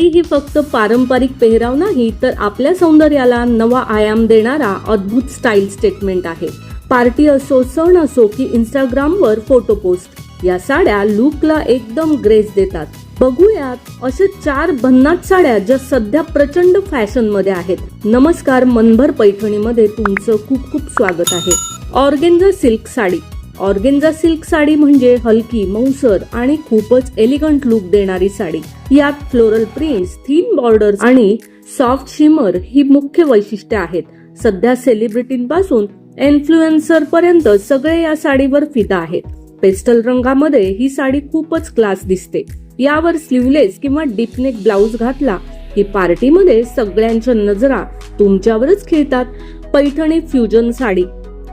साडी ही फक्त पारंपरिक पेहराव नाही तर आपल्या सौंदर्याला नवा आयाम देणारा अद्भुत स्टाईल स्टेटमेंट आहे. पार्टी असो सण असो की इंस्टाग्रामवर फोटो पोस्ट या साड्या लुकला एकदम ग्रेस देतात. बघूयात असे चार भन्नाट साड्या ज्या सध्या प्रचंड फॅशनमध्ये आहेत. नमस्कार मनभर पैठणीमध्ये तुमचं खूप खूप स्वागत आहे. Organza silk sari. Organza silk sari म्हणजे हलकी मऊसर आणि खूपच एलिगंट लुक देणारी साडी. यात फ्लोरल प्रिंट्स थीन बॉर्डर आणि सॉफ्ट शिमर ही मुख्य वैशिष्ट्ये आहेत. सध्या सेलिब्रिटींपासून इन्फ्लुएन्सर पर्यंत सगळे या साडीवर फिदा आहेत. पेस्टल रंगामध्ये ही साडी खूपच क्लास दिसते. यावर स्लीवलेस किंवा डीपनेक ब्लाउज घातला की पार्टीमध्ये सगळ्यांच्या नजरा तुमच्यावरच खेळतात. पैठणी फ्युजन साडी.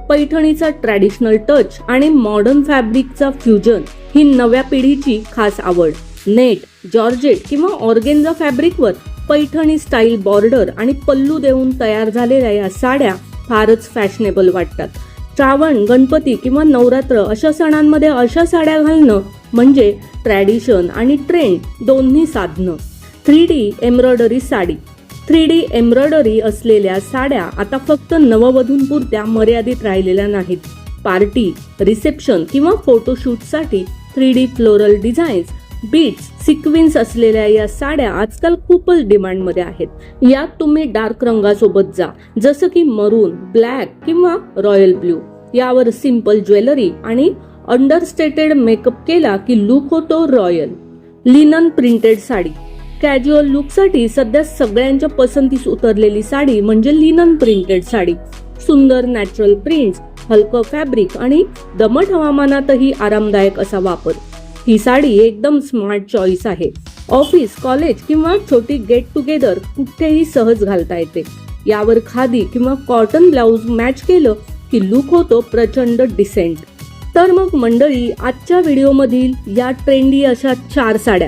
पैठणीचा ट्रॅडिशनल टच आणि मॉडर्न फॅब्रिकचा फ्युजन ही नव्या पिढीची खास आवड. नेट जॉर्जेट किंवा ऑर्गेन्झा फॅब्रिकवर पैठणी स्टाईल बॉर्डर आणि पल्लू देऊन तयार झालेल्या या साड्या फारच फॅशनेबल वाटतात. श्रावण गणपती किंवा नवरात्र अशा सणांमध्ये अशा साड्या घालणं म्हणजे ट्रॅडिशन आणि ट्रेंड दोन्ही साधनं. Three D embroidery sari. Three D embroidery असलेल्या साड्या आता फक्त नववधूंपुरत्या मर्यादित राहिलेल्या नाहीत. पार्टी रिसेप्शन किंवा फोटोशूटसाठी three D floral designs beads sequins असलेल्या या साड्या आजकाल खूपच डिमांडमध्ये आहेत. यात तुम्ही डार्क रंगासोबत जा जसं की मरून ब्लॅक किंवा रॉयल ब्ल्यू यावर सिंपल ज्वेलरी आणि अंडरस्टेटेड मेकअप केला की लुक होतो royal. Linen printed sari. Casual लुकसाठी सध्या सगळ्यांच्या पसंतीस उतरलेली साडी म्हणजे लिनन प्रिंटेड साडी. सुंदर नॅचरल प्रिंट्स हलकं फॅब्रिक आणि दमट हवामानातही आरामदायक असा वापर. ही साडी एकदम स्मार्ट चॉईस आहे. ऑफिस कॉलेज किंवा छोटी गेट टुगेदर कुठेही सहज घालता येते. यावर खादी किंवा कॉटन ब्लाउज मॅच केलं की लुक होतो प्रचंड डिसेंट तर मग मंडळी आजच्या व्हिडिओमधील या ट्रेंडी अशा चार साड्या.